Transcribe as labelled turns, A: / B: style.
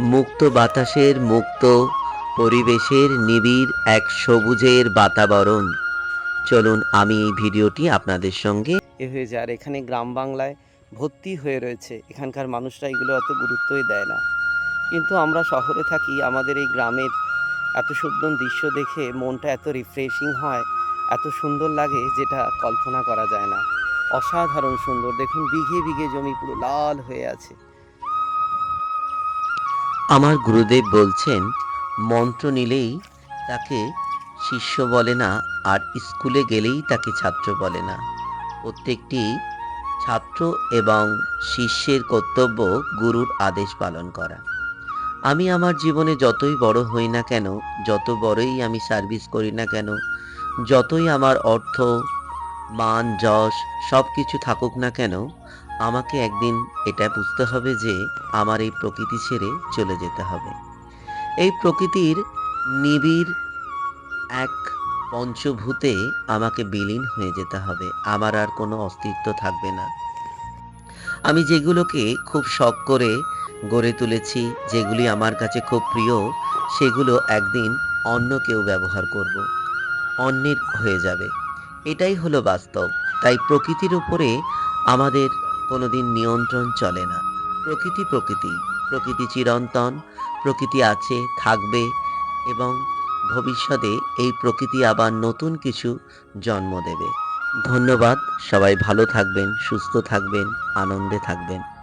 A: মুক্ত বাতাসের মুক্ত, পরিবেশের নিবিড় এক সবুজের বাতাবরণ। চলুন আমি এই ভিডিওটি আপনাদের সঙ্গে
B: এ হয়ে যায়। আর এখানে গ্রাম বাংলায় ভর্তি হয়ে রয়েছে। এখানকার মানুষরা এগুলো অত গুরুত্বই দেয় না। কিন্তু আমরা শহরে থাকি, আমাদের এই গ্রামের এত সুন্দর দৃশ্য দেখে মনটা এত রিফ্রেশিং হয়, এত সুন্দর লাগে যেটা কল্পনা করা যায় না। অসাধারণ সুন্দর। দেখুন, বিঘে বিঘে জমি পুরো লাল হয়ে আছে।
A: আমার গুরুদেব বলছেন, মন্ত্র নিলেই তাকে শিষ্য বলে না, আর স্কুলে গেলেই তাকে ছাত্র বলে না। প্রত্যেকটি ছাত্র এবং শিষ্যের কর্তব্য গুরুর আদেশ পালন করা। আমি আমার জীবনে যতই বড় হই না কেন, যত বড়ই আমি সার্ভিস করি না কেন, যতই আমার অর্থ মান যশ সব কিছু থাকুক না কেন, আমাকে একদিন এটা বুঝতে হবে যে আমার এই প্রকৃতি ছেড়ে চলে যেতে হবে। এই প্রকৃতির নিবিড় এক পঞ্চভূতে আমাকে বিলীন হয়ে যেতে হবে। আমার আর কোনো অস্তিত্ব থাকবে না। আমি যেগুলোকে খুব শখ করে গড়ে তুলেছি, যেগুলি আমার কাছে খুব প্রিয়, সেগুলো একদিন অন্য কেউ ব্যবহার করব। অন্যের হয়ে যাবে। এটাই হলো বাস্তব। তাই প্রকৃতির উপরে আমাদের কোনোদিন নিয়ন্ত্রণ চলে না। প্রকৃতি প্রকৃতি প্রকৃতি চিরন্তন, প্রকৃতি আছে, থাকবে, এবং ভবিষ্যতে এই প্রকৃতি আবার নতুন কিছু জন্ম দেবে। ধন্যবাদ, সবাই ভালো থাকবেন, সুস্থ থাকবেন, আনন্দে থাকবেন।